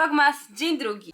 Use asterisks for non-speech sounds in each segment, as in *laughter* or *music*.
Vlogmas, dzień drugi.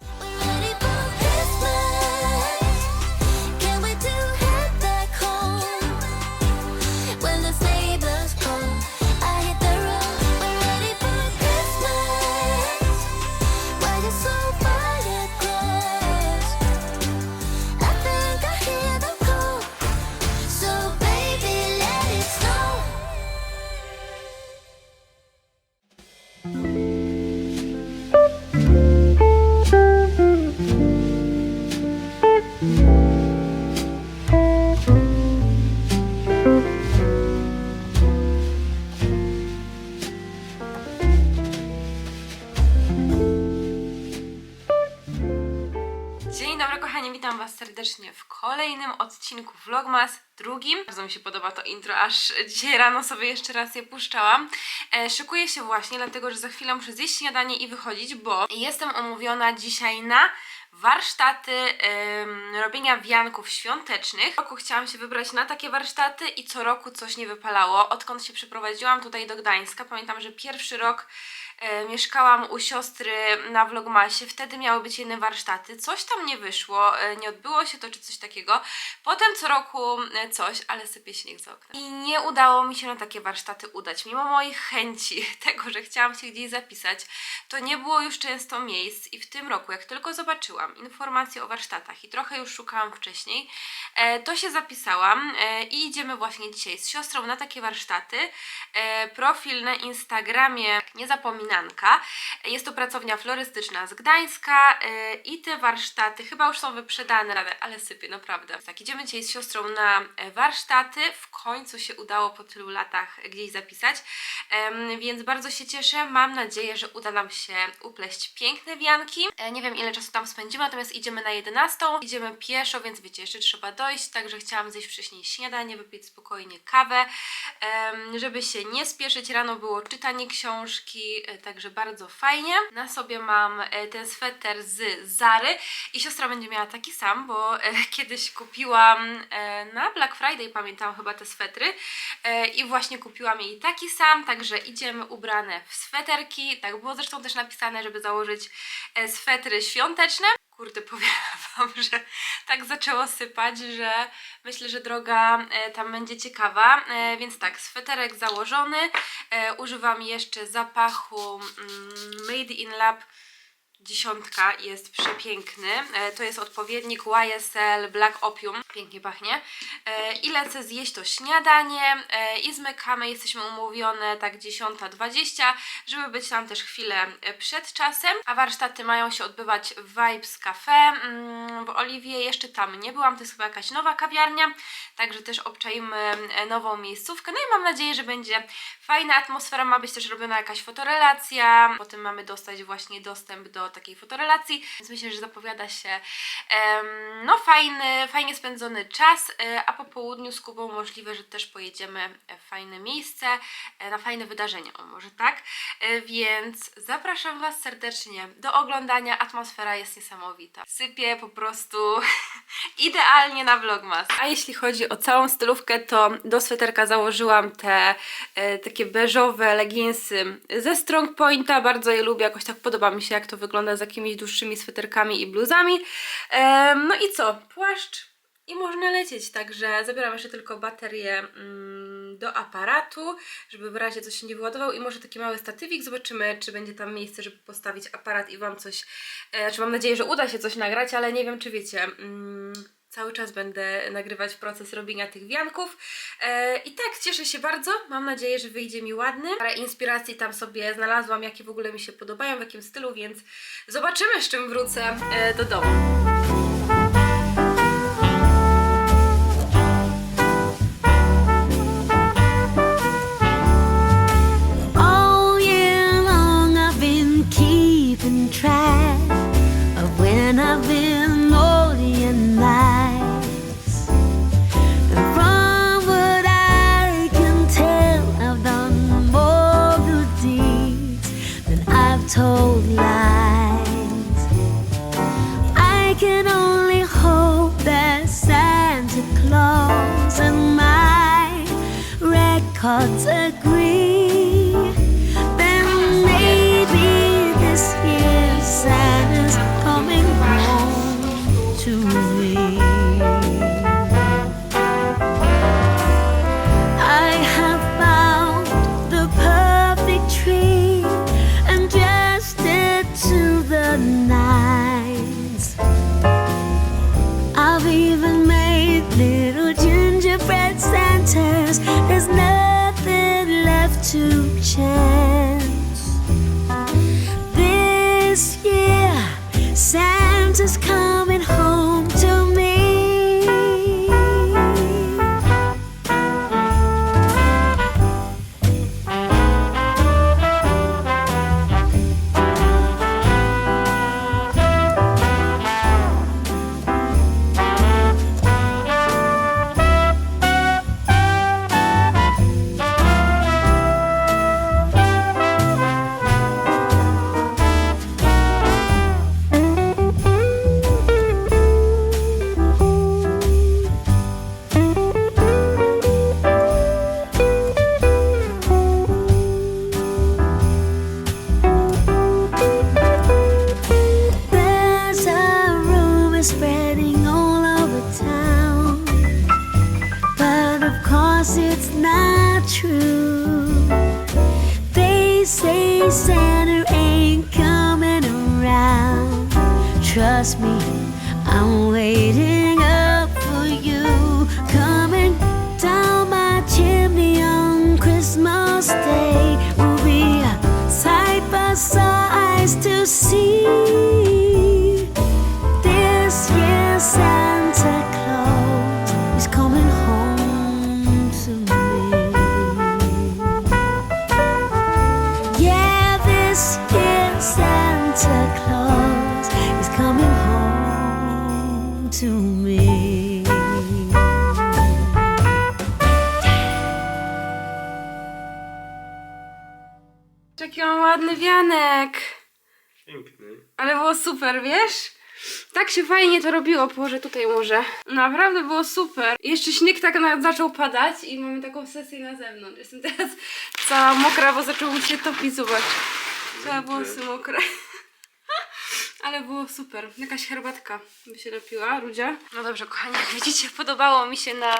Serdecznie w kolejnym odcinku Vlogmas, drugim. Bardzo mi się podoba to intro, aż dzisiaj rano sobie jeszcze raz je puszczałam. E, szykuję się właśnie, dlatego że za chwilę muszę zjeść śniadanie i wychodzić, bo jestem umówiona dzisiaj na warsztaty robienia wianków świątecznych. W roku chciałam się wybrać na takie warsztaty i co roku coś nie wypalało. Odkąd się przeprowadziłam tutaj do Gdańska, pamiętam, że pierwszy rok mieszkałam u siostry na Vlogmasie, wtedy miały być jedne warsztaty, coś tam nie wyszło, e, nie odbyło się to czy coś takiego. Potem co roku e, coś, ale sypie śnieg za oknem. I nie udało mi się na takie warsztaty udać, mimo moich chęci, *laughs* tego, że chciałam się gdzieś zapisać, to nie było już często miejsc i w tym roku, jak tylko zobaczyłam informacje o warsztatach i trochę już szukałam wcześniej, e, to się zapisałam e, i idziemy właśnie dzisiaj z siostrą na takie warsztaty. E, profil na Instagramie Jest to pracownia florystyczna z Gdańska e, i te warsztaty chyba już są wyprzedane, ale- sypie, naprawdę. Tak, idziemy dzisiaj z siostrą na e, warsztaty. W końcu się udało po tylu latach gdzieś zapisać, więc bardzo się cieszę. Mam nadzieję, że uda nam się upleść piękne wianki. E, Nie wiem ile czasu tam spędzimy, natomiast idziemy na 11. Idziemy pieszo, więc wiecie, jeszcze trzeba dojść, także chciałam zjeść wcześniej śniadanie, wypić spokojnie kawę, żeby się nie spieszyć. Rano było czytanie książki, także bardzo fajnie. Na sobie mam e, ten sweter z Zary i siostra będzie miała taki sam, bo e, *laughs* kiedyś kupiłam e, na Black Friday, pamiętam chyba te swetry i właśnie kupiłam jej taki sam, także idziemy ubrane w sweterki. Tak było zresztą też napisane, żeby założyć swetry świąteczne. Kurde, *laughs* powiem Wam, że tak zaczęło sypać, że myślę, że droga e, tam będzie ciekawa. E, więc tak, sweterek założony. E, używam jeszcze zapachu mm, Made in Lab dziesiątka jest przepiękny. To jest odpowiednik YSL Black Opium. Pięknie pachnie. E, I lecę zjeść to śniadanie e, i zmykamy. Jesteśmy umówione tak 10.20, żeby być tam też chwilę e, przed czasem. A warsztaty mają się odbywać w Vibes Cafe. Mm, W Oliwie jeszcze tam nie byłam, to jest chyba jakaś nowa kawiarnia, także też obczaimy e, nową miejscówkę. No i mam nadzieję, że będzie fajna atmosfera. Ma być też robiona jakaś fotorelacja. Potem mamy dostać właśnie dostęp do takiej fotorelacji, więc myślę, że zapowiada się no fajny, fajnie spędzony czas, e, a po południu z Kubą możliwe, że też pojedziemy w fajne miejsce, e, na fajne wydarzenie, o może tak, E, więc zapraszam Was serdecznie do oglądania, atmosfera jest niesamowita. Sypie po prostu *laughs* idealnie na vlogmas. A jeśli chodzi o całą stylówkę, to do sweterka założyłam te takie beżowe leginsy ze Strong Pointa. Bardzo je lubię, jakoś tak podoba mi się, jak to wygląda z jakimiś dłuższymi sweterkami i bluzami. No i co? Płaszcz i można lecieć, także zabieram jeszcze tylko baterię mm, do aparatu, żeby w razie coś się nie wyładował i może taki mały statywik, zobaczymy czy będzie tam miejsce, żeby postawić aparat i Wam coś, e, znaczy mam nadzieję, że uda się coś nagrać, ale nie wiem czy wiecie, mm, cały czas będę nagrywać proces robienia tych wianków e, i tak cieszę się bardzo, mam nadzieję, że wyjdzie mi ładny. Parę inspiracji tam sobie znalazłam, jakie w ogóle mi się podobają, w jakim stylu, więc zobaczymy z czym wrócę e, do domu. and try. Spreading all over town, but of course it's not true. They say Santa ain't coming around. Trust me, I'm waiting up Jaki mam ładny wianek. Piękny. Ale było super, wiesz? Tak się fajnie to robiło, położę tutaj może. Naprawdę było super. Jeszcze śnieg tak na, zaczął padać i mamy taką sesję na zewnątrz. Jestem teraz cała mokra, bo zaczęło mi się topić, zobacz. Całe włosy mokre. Ale było super. Jakaś herbatka by się napiła, Rudzia. No dobrze, kochani, jak widzicie, podobało mi się na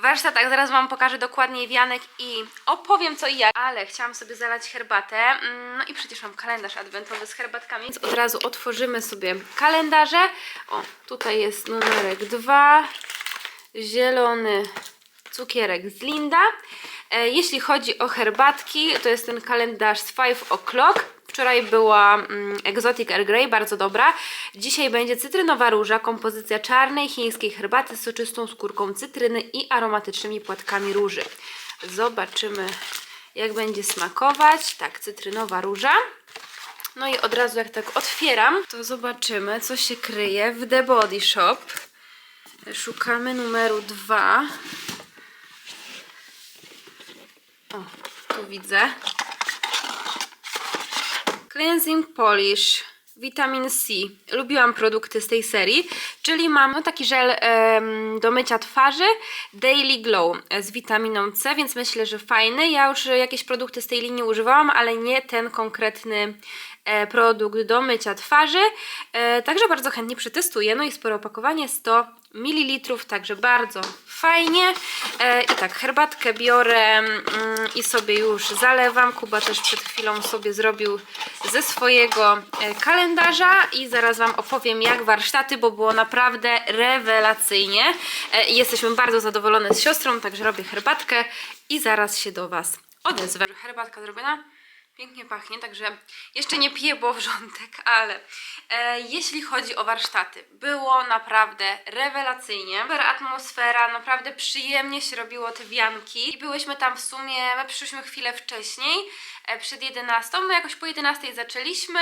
warsztatach. Zaraz Wam pokażę dokładnie wianek i opowiem co i jak. Ale chciałam sobie zalać herbatę. Mm, No i przecież mam kalendarz adwentowy z herbatkami, więc od razu otworzymy sobie kalendarze. O, tutaj jest numerek 2, zielony cukierek z Linda. E, Jeśli chodzi o herbatki, to jest ten kalendarz z 5 o'clock. Wczoraj była mm, Exotic Air Grey, bardzo dobra. Dzisiaj będzie cytrynowa róża, kompozycja czarnej chińskiej herbaty z soczystą skórką cytryny i aromatycznymi płatkami róży. Zobaczymy, jak będzie smakować. Tak, cytrynowa róża. No i od razu jak tak otwieram, to zobaczymy, co się kryje w The Body Shop. Szukamy numeru 2. O, tu widzę. Cleansing Polish, Vitamin C. Lubiłam produkty z tej serii, czyli mam no, taki żel do mycia twarzy Daily Glow z witaminą C, więc myślę, że fajny. Ja już jakieś produkty z tej linii używałam, ale nie ten konkretny e, produkt do mycia twarzy. E, także bardzo chętnie przetestuję. No i spore opakowanie 100 ml, także bardzo fajnie. E, I tak, herbatkę biorę mm, i sobie już zalewam. Kuba też przed chwilą sobie zrobił ze swojego e, kalendarza i zaraz Wam opowiem jak warsztaty, bo było naprawdę rewelacyjnie. E, jesteśmy bardzo zadowolone z siostrą, także robię herbatkę i zaraz się do Was odezwę. Herbatka zrobiona. Pięknie pachnie, także jeszcze nie piję, bo wrzątek, ale e, jeśli chodzi o warsztaty, było naprawdę rewelacyjnie. Super atmosfera, naprawdę przyjemnie się robiło te wianki i byłyśmy tam w sumie, my przyszliśmy chwilę wcześniej, e, przed 11, no jakoś po 11 zaczęliśmy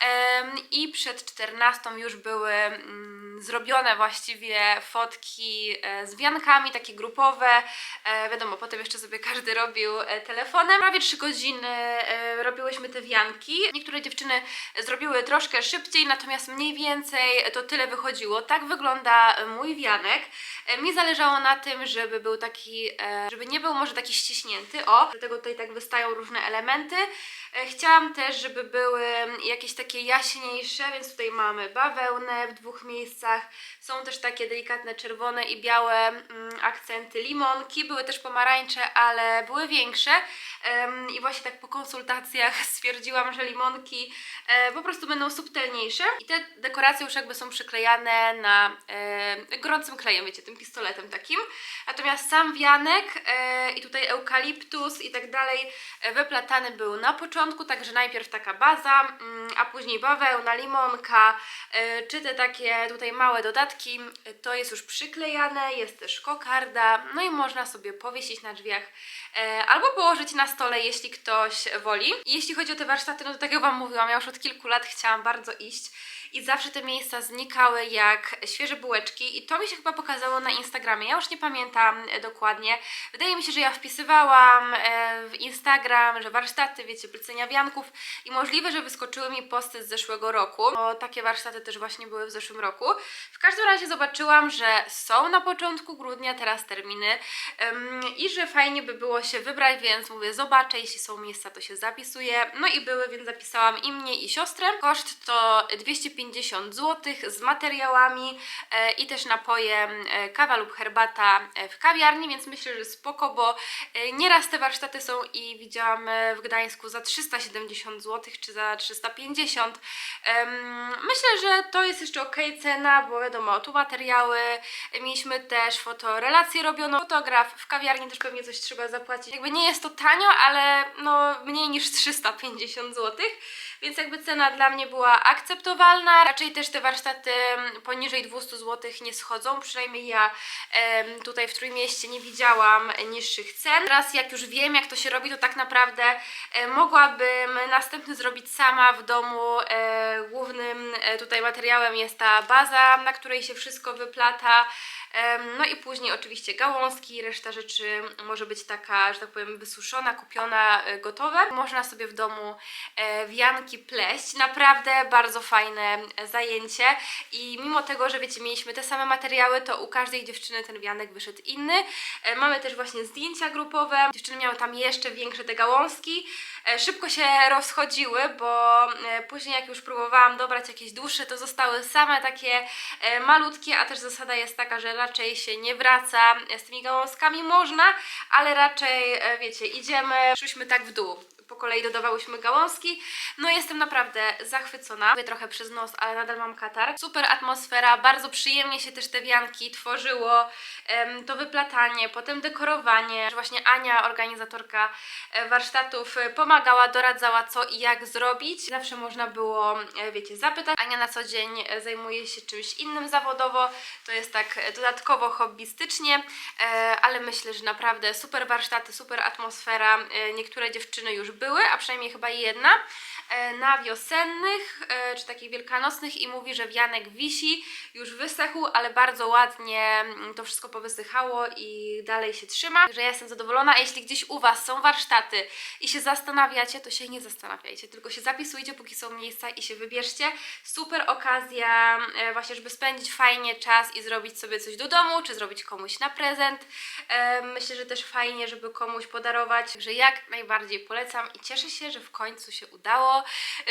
em, i przed 14 już były mm, zrobione właściwie fotki e, z wiankami, takie grupowe, e, wiadomo, potem jeszcze sobie każdy robił e, telefonem. Prawie 3 godziny e, robiłyśmy te wianki. Niektóre dziewczyny zrobiły troszkę szybciej, natomiast mniej więcej to tyle wychodziło. Tak wygląda mój wianek. E, Mi zależało na tym, żeby był taki, e, żeby nie był może taki ściśnięty, o, dlatego tutaj tak wystają różne elementy. E, Chciałam też, żeby były jakieś takie jaśniejsze, więc tutaj mamy bawełnę w dwóch miejscach. Są też takie delikatne czerwone i białe mm, akcenty limonki. Były też pomarańcze, ale były większe. I właśnie tak po konsultacjach *laughs* stwierdziłam, że limonki e, po prostu będą subtelniejsze. I te dekoracje już jakby są przyklejane na e, gorącym klejem, wiecie, tym pistoletem takim. Natomiast sam wianek i tutaj eukaliptus i tak dalej wyplatany był na początku, także najpierw taka baza, mm, a później bawełna, limonka, e, czy te takie tutaj małe dodatki, e, to jest już przyklejane, jest też kokarda, no i można sobie powiesić na drzwiach e, albo położyć na stole, jeśli ktoś woli. Jeśli chodzi o te warsztaty, no to tak jak Wam mówiłam, ja już od kilku lat chciałam bardzo iść i zawsze te miejsca znikały jak świeże bułeczki i to mi się chyba pokazało na Instagramie. Ja już nie pamiętam e, dokładnie. Wydaje mi się, że ja wpisywałam e, w Instagram, że warsztaty, wiecie, plecenia wianków i możliwe, że wyskoczyły mi posty z zeszłego roku, bo takie warsztaty też właśnie były w zeszłym roku. W każdym razie zobaczyłam, że są na początku grudnia teraz terminy i że fajnie by było się wybrać, więc mówię, zobaczę, jeśli są miejsca, to się zapisuję. No i były, więc zapisałam i mnie, i siostrę. Koszt to 250 zł z materiałami e, i też napojem e, kawa lub herbata e, w kawiarni, więc myślę, że spoko, bo nieraz te warsztaty są i widziałam w Gdańsku za 370 zł czy za 350. Em, Myślę, że to jest jeszcze ok cena, bo wiadomo, tu materiały, mieliśmy też fotorelację robioną, fotograf, w kawiarni też pewnie coś trzeba zapłacić. Jakby nie jest to tanio, ale no mniej niż 350 zł, więc jakby cena dla mnie była akceptowalna. Raczej też te warsztaty poniżej 200 zł nie schodzą, przynajmniej ja tutaj w Trójmieście nie widziałam niższych cen. Teraz jak już wiem jak to się robi, to tak naprawdę e, mogłabym następny zrobić sama w domu. E, głównym e, tutaj materiałem jest ta baza, na której się wszystko wyplata. No i później oczywiście gałązki, reszta rzeczy może być taka, że tak powiem, wysuszona, kupiona, e, gotowe. Można sobie w domu e, wianki pleść. Naprawdę bardzo fajne e, zajęcie i mimo tego, że wiecie, mieliśmy te same materiały, to u każdej dziewczyny ten wianek wyszedł inny. Mamy też właśnie zdjęcia grupowe. Dziewczyny miały tam jeszcze większe te gałązki. E, Szybko się rozchodziły, bo e, później jak już próbowałam dobrać jakieś dłuższe, to zostały same takie e, malutkie, a też zasada jest taka, że raczej się nie wraca z tymi gałązkami. Można, ale raczej, wiecie, idziemy, szliśmy tak w dół. Po kolei dodawałyśmy gałązki. No jestem naprawdę zachwycona. Mówię trochę przez nos, ale nadal mam katar. Super atmosfera, bardzo przyjemnie się też te wianki tworzyło. To wyplatanie, potem dekorowanie. Właśnie Ania, organizatorka warsztatów, e, pomagała, doradzała co i jak zrobić. Zawsze można było, e, wiecie, zapytać. Ania na co dzień e, zajmuje się czymś innym zawodowo. To jest tak e, dodatkowo hobbystycznie, ale myślę, że naprawdę super warsztaty, super atmosfera. Niektóre dziewczyny już były, a przynajmniej chyba jedna, na wiosennych czy takich wielkanocnych i mówi, że wianek wisi, już wysechł, ale bardzo ładnie mm, to wszystko powysychało i dalej się trzyma. Że ja jestem zadowolona, a jeśli gdzieś u Was są warsztaty i się zastanawiacie, to się nie zastanawiajcie, tylko się zapisujcie, póki są miejsca i się wybierzcie. Super okazja e, właśnie, żeby spędzić fajnie czas i zrobić sobie coś do domu, czy zrobić komuś na prezent. E, Myślę, że też fajnie, żeby komuś podarować, że jak najbardziej polecam i cieszę się, że w końcu się udało,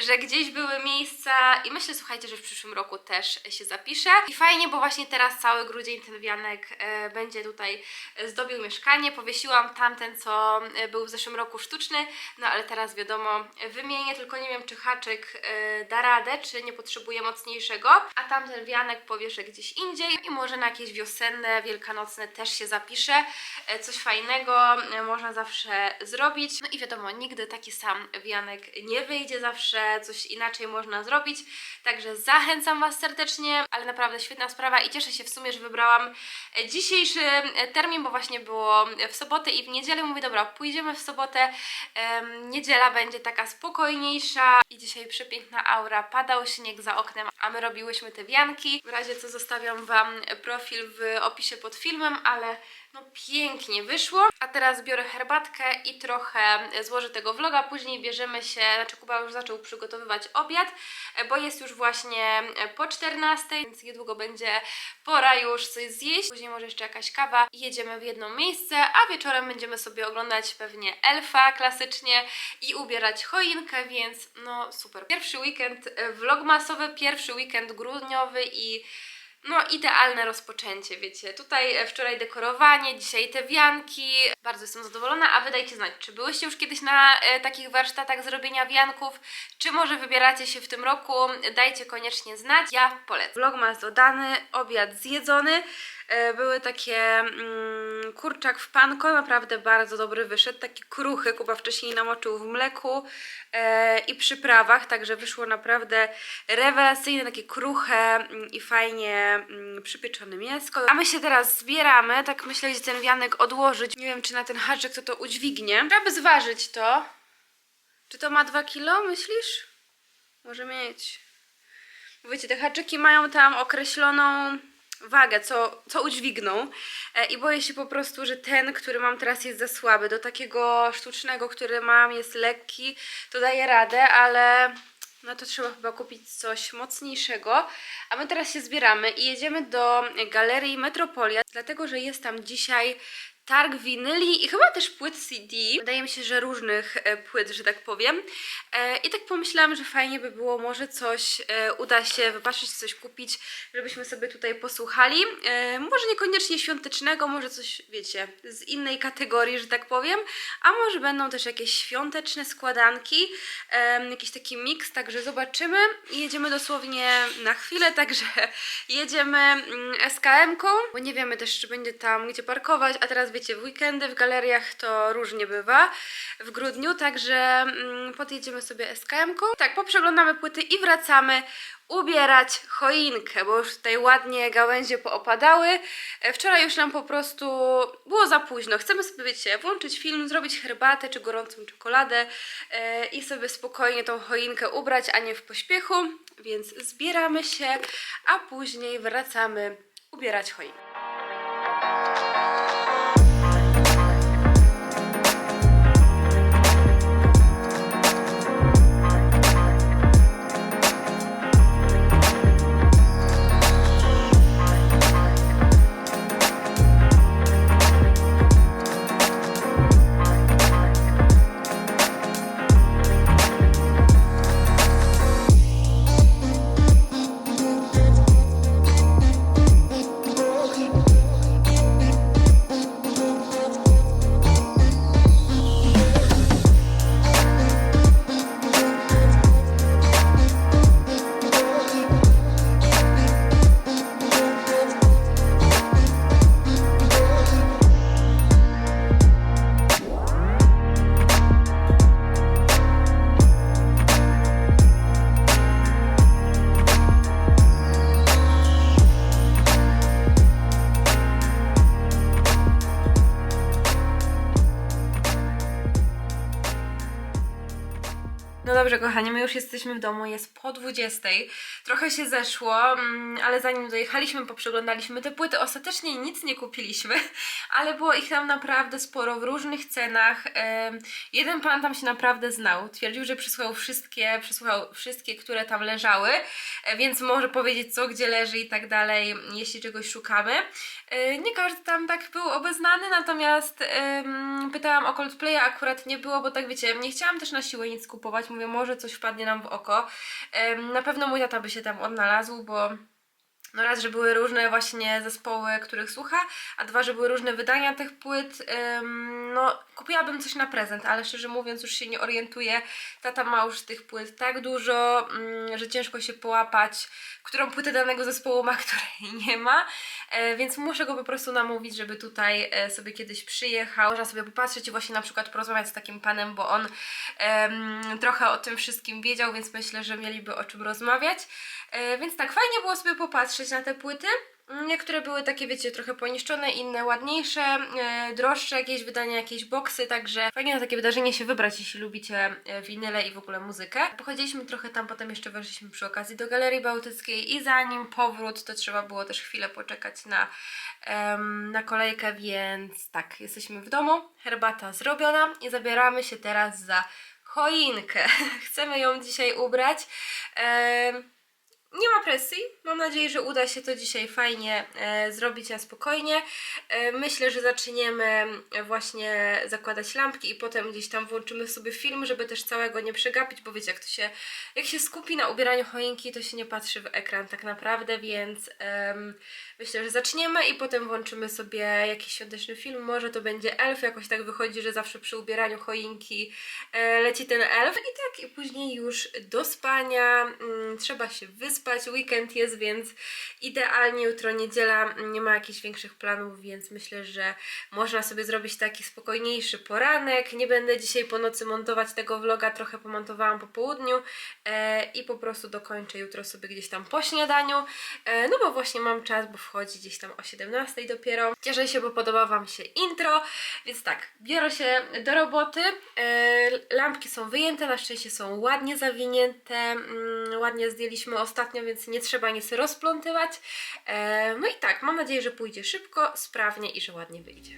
że gdzieś były miejsca i myślę, słuchajcie, że w przyszłym roku też się zapiszę. I fajnie, bo właśnie teraz cały grudzień ten wianek e, będzie tutaj zdobił mieszkanie. Powiesiłam tamten, co był w zeszłym roku sztuczny, no ale teraz wiadomo, wymienię, tylko nie wiem, czy haczyk e, da radę, czy nie potrzebuję mocniejszego, a tamten wianek powieszę gdzieś indziej i może na jakieś wiosenne, wielkanocne też się zapiszę. E, Coś fajnego e, można zawsze zrobić. No i wiadomo, nigdy taki sam wianek nie wyjdzie, zawsze coś inaczej można zrobić. Także zachęcam Was serdecznie, ale naprawdę świetna sprawa i cieszę się w sumie, że wybrałam dzisiejszy termin, bo właśnie było w sobotę i w niedzielę. Mówię, dobra, pójdziemy w sobotę. Niedziela będzie taka spokojniejsza i dzisiaj przepiękna aura, padał śnieg za oknem, a my robiłyśmy te wianki. W razie co zostawiam Wam profil w opisie pod filmem, ale no pięknie wyszło. A teraz biorę herbatkę i trochę złożę tego vloga. Później bierzemy się, znaczy Kuba już zaczął przygotowywać obiad, e, bo jest już właśnie e, po 14, więc niedługo będzie pora już coś zjeść. Później może jeszcze jakaś kawa jedziemy w jedno miejsce, a wieczorem będziemy sobie oglądać pewnie elfa klasycznie i ubierać choinkę, więc no super. Pierwszy weekend e, vlogmasowy, pierwszy weekend grudniowy i no, idealne rozpoczęcie, wiecie. Tutaj e, wczoraj dekorowanie, dzisiaj te wianki. Bardzo jestem zadowolona, a wy dajcie znać, czy byłyście już kiedyś na e, takich warsztatach zrobienia wianków, czy może wybieracie się w tym roku? Dajcie koniecznie znać. Ja polecam. Vlogmas dodany, obiad zjedzony. E, Były takie mm, kurczak w panko, naprawdę bardzo dobry wyszedł, taki kruchy, Kuba wcześniej namoczył w mleku e, i przyprawach, także wyszło naprawdę rewelacyjne, takie kruche mm, i fajnie mm, przypieczone mięsko. A my się teraz zbieramy, tak myślę, że ten wianek odłożyć. Nie wiem, czy na ten haczyk to to udźwignie. Trzeba by zważyć to. Czy to ma 2 kilo, myślisz? Może mieć. Wiecie, te haczyki mają tam określoną wagę, co, co udźwigną e, i boję się po prostu, że ten, który mam teraz jest za słaby. Do takiego sztucznego, który mam jest lekki, to daje radę, ale no to trzeba chyba kupić coś mocniejszego. A my teraz się zbieramy i jedziemy do Galerii Metropolia, dlatego że jest tam dzisiaj targ winyli i chyba też płyt CD. Wydaje mi się, że różnych e, płyt, że tak powiem. E, I tak pomyślałam, że fajnie by było może coś e, uda się wypatrzeć, coś kupić, żebyśmy sobie tutaj posłuchali. Może niekoniecznie świątecznego, może coś, wiecie, z innej kategorii, że tak powiem. A może będą też jakieś świąteczne składanki, jakiś taki miks, także zobaczymy. I jedziemy dosłownie na chwilę, *laughs* także jedziemy mm, SKM-ką, bo nie wiemy też, czy będzie tam gdzie parkować, a teraz wiecie, w weekendy w galeriach to różnie bywa w grudniu, także mm, podjedziemy sobie SKM-ką. Tak, poprzeglądamy płyty i wracamy ubierać choinkę, bo już tutaj ładnie gałęzie poopadały. E, Wczoraj już nam po prostu było za późno. Chcemy sobie, wiecie, włączyć film, zrobić herbatę czy gorącą czekoladę e, i sobie spokojnie tą choinkę ubrać, a nie w pośpiechu. Więc zbieramy się, a później wracamy ubierać choinkę. Kochani, my już jesteśmy w domu, jest po 20. Trochę się zeszło, mm, ale zanim dojechaliśmy, poprzeglądaliśmy te płyty. Ostatecznie nic nie kupiliśmy, *laughs* ale było ich tam naprawdę sporo w różnych cenach. Jeden pan tam się naprawdę znał. Twierdził, że przysłał wszystkie, przysłał wszystkie, które tam leżały, e, więc może powiedzieć co, gdzie leży i tak dalej, jeśli czegoś szukamy. E, Nie każdy tam tak był obeznany, natomiast pytałam o Coldplaya, akurat nie było, bo tak wiecie, nie chciałam też na siłę nic kupować, mówię, może coś wpadnie nam w oko. Na pewno mój tata by się tam odnalazł, bo no raz, że były różne właśnie zespoły, których słucha, a dwa, że były różne wydania tych płyt. Ym, no, kupiłabym coś na prezent, ale szczerze mówiąc już się nie orientuję. Tata ma już tych płyt tak dużo, mm, że ciężko się połapać, którą płytę danego zespołu ma, *laughs* której nie ma. E, więc muszę go po prostu namówić, żeby tutaj e, sobie kiedyś przyjechał. Można sobie popatrzeć i właśnie na przykład porozmawiać z takim panem, bo on em, trochę o tym wszystkim wiedział, więc myślę, że mieliby o czym rozmawiać. E, więc tak, fajnie było sobie popatrzeć na te płyty. Niektóre były takie, wiecie, trochę poniszczone, inne ładniejsze, e, droższe jakieś wydania, jakieś boksy, także fajnie na takie wydarzenie się wybrać, jeśli lubicie e, winyle i w ogóle muzykę. Pochodziliśmy trochę tam, potem jeszcze weszliśmy przy okazji do Galerii Bałtyckiej i zanim powrót, to trzeba było też chwilę poczekać na, em, na kolejkę, więc tak, jesteśmy w domu, herbata zrobiona i zabieramy się teraz za choinkę. *laughs* Chcemy ją dzisiaj ubrać. Em, nie ma presji. Mam nadzieję, że uda się to dzisiaj fajnie e, zrobić na spokojnie. E, myślę, że zaczniemy e, właśnie zakładać lampki i potem gdzieś tam włączymy sobie film, żeby też całego nie przegapić, bo wiecie, jak to się, jak się skupi na ubieraniu choinki, to się nie patrzy w ekran tak naprawdę, więc em, myślę, że zaczniemy i potem włączymy sobie jakiś świąteczny film. Może to będzie elf, jakoś tak wychodzi, że zawsze przy ubieraniu choinki e, leci ten elf i tak, i później już do spania. Mm, trzeba się wyspać, weekend jest, więc idealnie jutro niedziela, nie ma jakichś większych planów, więc myślę, że można sobie zrobić taki spokojniejszy poranek. Nie będę dzisiaj po nocy montować tego vloga, trochę pomontowałam po południu e, i po prostu dokończę jutro sobie gdzieś tam po śniadaniu, e, no bo właśnie mam czas, bo wchodzi gdzieś tam o 17 dopiero. Cieszę się, bo podoba Wam się intro, więc tak, biorę się do roboty. E, lampki są wyjęte, na szczęście są ładnie zawinięte, mm, ładnie zdjęliśmy ostatnio, więc nie trzeba nic rozplątywać. E, no i tak, mam nadzieję, że pójdzie szybko, sprawnie i że ładnie wyjdzie.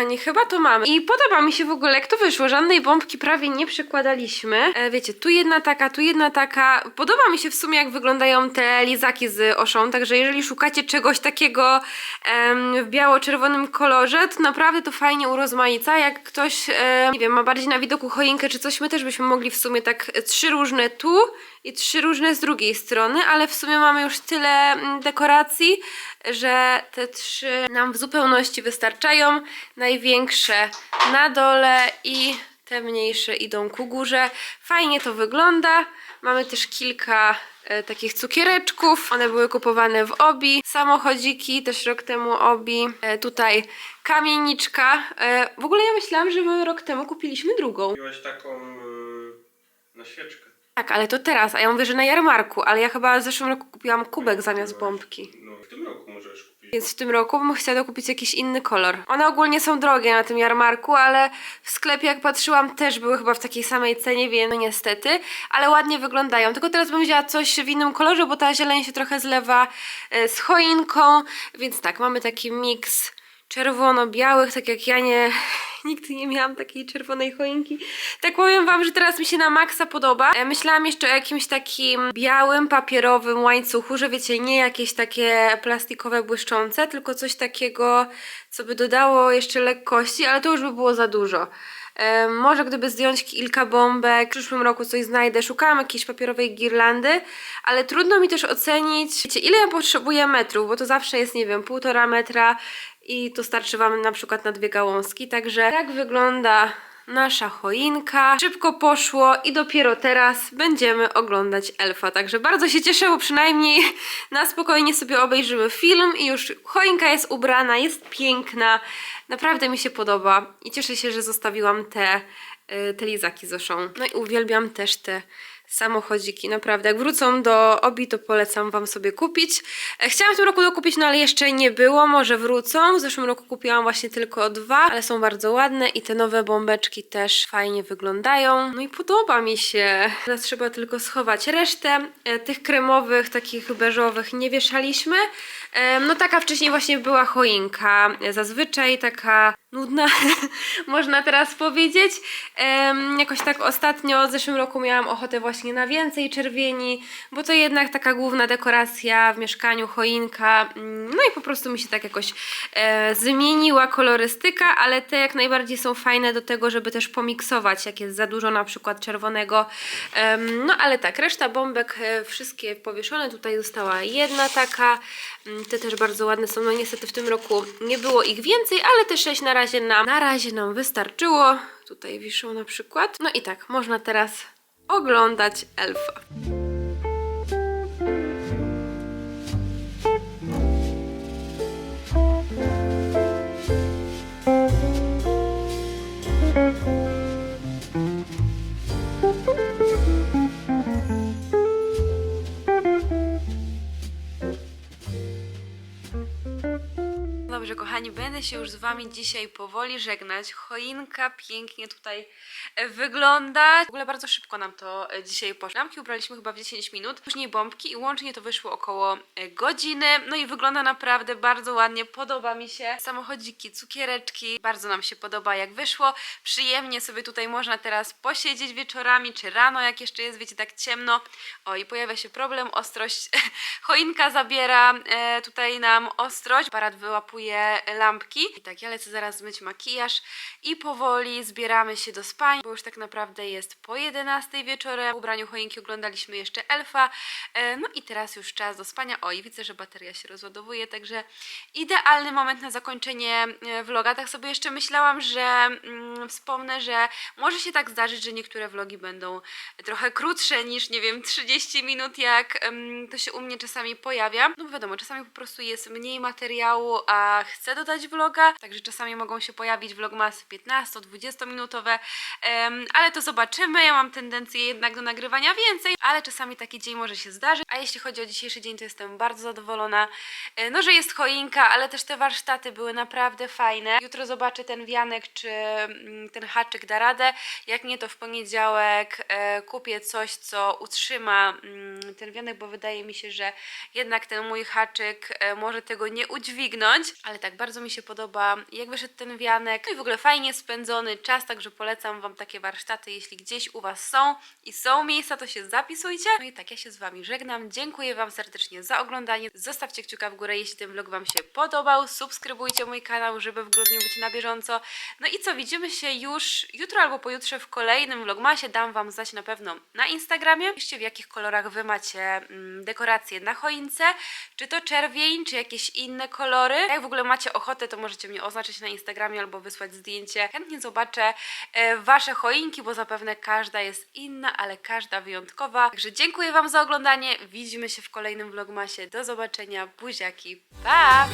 Kochani, chyba to mamy. I podoba mi się w ogóle, jak to wyszło. Żadnej bombki prawie nie przekładaliśmy. E, wiecie, tu jedna taka, tu jedna taka. Podoba mi się w sumie, jak wyglądają te lizaki z oszą. Także jeżeli szukacie czegoś takiego em, w biało-czerwonym kolorze, to naprawdę to fajnie urozmaica. Jak ktoś, nie wiem, ma bardziej na widoku choinkę czy coś, my też byśmy mogli w sumie tak trzy różne tu i trzy różne z drugiej strony, ale w sumie mamy już tyle mm, dekoracji, że te trzy nam w zupełności wystarczają. Największe na dole i te mniejsze idą ku górze. Fajnie to wygląda. Mamy też kilka e, takich cukiereczków. One były kupowane w Obi. Samochodziki też rok temu Obi. E, tutaj kamieniczka. E, w ogóle ja myślałam, że my rok temu kupiliśmy drugą. Kupiłaś taką na świeczkę. Tak, ale to teraz, a ja mówię, że na jarmarku, ale ja chyba w zeszłym roku kupiłam kubek zamiast bombki. No w tym roku możesz kupić. Więc w tym roku bym chciała kupić jakiś inny kolor. One ogólnie są drogie na tym jarmarku, ale w sklepie jak patrzyłam też były chyba w takiej samej cenie, więc no niestety, ale ładnie wyglądają. Tylko teraz bym wzięła coś w innym kolorze, bo ta zieleń się trochę zlewa e, z choinką, więc tak, mamy taki miks czerwono-białych, tak jak ja nie, *laughs* nigdy nie miałam takiej czerwonej choinki. Tak powiem wam, że teraz mi się na maksa podoba. E, Myślałam jeszcze o jakimś takim białym, papierowym łańcuchu, że wiecie, nie jakieś takie plastikowe, błyszczące, tylko coś takiego, co by dodało jeszcze lekkości, ale to już by było za dużo. E, może gdyby zdjąć kilka bombek, w przyszłym roku coś znajdę. Szukałam jakiejś papierowej girlandy, ale trudno mi też ocenić, wiecie, ile ja potrzebuję metrów, bo to zawsze jest, nie wiem, półtora metra i to starczy Wam na przykład na dwie gałązki. Także tak wygląda nasza choinka. Szybko poszło i dopiero teraz będziemy oglądać elfa. Także bardzo się cieszę, bo przynajmniej *laughs* na spokojnie sobie obejrzymy film i już choinka jest ubrana, jest piękna. Naprawdę mi się podoba i cieszę się, że zostawiłam te, y, te lizaki z Oszą. No i uwielbiam też te samochodziki, naprawdę. Jak wrócą do Obi, to polecam Wam sobie kupić. E, Chciałam w tym roku dokupić, no ale jeszcze nie było, może wrócą. W zeszłym roku kupiłam właśnie tylko dwa, ale są bardzo ładne i te nowe bombeczki też fajnie wyglądają. No i podoba mi się. Teraz trzeba tylko schować resztę. E, Tych kremowych, takich beżowych nie wieszaliśmy. E, No taka wcześniej właśnie była choinka. Zazwyczaj taka nudna, *laughs* można teraz powiedzieć. Jakoś tak ostatnio, w zeszłym roku miałam ochotę właśnie na więcej czerwieni, bo to jednak taka główna dekoracja w mieszkaniu, choinka. Mm, No i po prostu mi się tak jakoś e, zmieniła kolorystyka, ale te jak najbardziej są fajne do tego, żeby też pomiksować, jak jest za dużo na przykład czerwonego. No ale tak, reszta bombek e, wszystkie powieszone. Tutaj została jedna taka. Mm, Te też bardzo ładne są. No niestety w tym roku nie było ich więcej, ale te sześć na razie nam, na razie nam wystarczyło. Tutaj wiszą na przykład. No i tak, można teraz oglądać elfa. Kochani, będę się już z Wami dzisiaj powoli żegnać. Choinka pięknie tutaj e, wygląda. W ogóle bardzo szybko nam to e, dzisiaj poszło. Lampki ubraliśmy chyba w 10 minut, później bombki i łącznie to wyszło około e, godziny. No i wygląda naprawdę bardzo ładnie, podoba mi się. Samochodziki, cukiereczki, bardzo nam się podoba jak wyszło. Przyjemnie sobie tutaj można teraz posiedzieć wieczorami, czy rano, jak jeszcze jest, wiecie, tak ciemno. O, i pojawia się problem, ostrość. *laughs* Choinka zabiera tutaj nam ostrość. Aparat wyłapuje lampki. I tak, ja lecę zaraz zmyć makijaż i powoli zbieramy się do spań, bo już tak naprawdę jest po 11 wieczorem. W ubraniu choinki oglądaliśmy jeszcze elfa. E, no i teraz już czas do spania. O, i widzę, że bateria się rozładowuje, także idealny moment na zakończenie e, vloga. Tak sobie jeszcze myślałam, że mm, wspomnę, że może się tak zdarzyć, że niektóre vlogi będą trochę krótsze niż, nie wiem, 30 minut, jak em, to się u mnie czasami pojawia. No wiadomo, czasami po prostu jest mniej materiału, a chcę dodać vloga, także czasami mogą się pojawić vlogmasy 15-20 minutowe, ale to zobaczymy. Ja mam tendencję jednak do nagrywania więcej, ale czasami taki dzień może się zdarzyć. A jeśli chodzi o dzisiejszy dzień, to jestem bardzo zadowolona. E, No, że jest choinka, ale też te warsztaty były naprawdę fajne. Jutro zobaczę ten wianek, czy mm, ten haczyk da radę. Jak nie, to w poniedziałek e, kupię coś, co utrzyma mm, ten wianek, bo wydaje mi się, że jednak ten mój haczyk e, może tego nie udźwignąć. Ale tak, bardzo mi się podoba, jak wyszedł ten wianek. No i w ogóle fajnie spędzony czas, także polecam Wam takie warsztaty, jeśli gdzieś u Was są i są miejsca, to się zapisujcie. No i tak, ja się z Wami żegnam. Dziękuję Wam serdecznie za oglądanie. Zostawcie kciuka w górę, jeśli ten vlog Wam się podobał. Subskrybujcie mój kanał, żeby w grudniu być na bieżąco. No i co, widzimy się już jutro albo pojutrze w kolejnym vlogmasie. Dam Wam znać na pewno na Instagramie. Piszcie w jakich kolorach Wy macie mm, dekoracje na choince. Czy to czerwień, czy jakieś inne kolory. Jak w ogóle macie ochotę, to możecie mnie oznaczyć na Instagramie albo wysłać zdjęcie. Chętnie zobaczę e, Wasze choinki, bo zapewne każda jest inna, ale każda wyjątkowa. Także dziękuję Wam za oglądanie. Widzimy się w kolejnym vlogmasie. Do zobaczenia. Buziaki. Pa!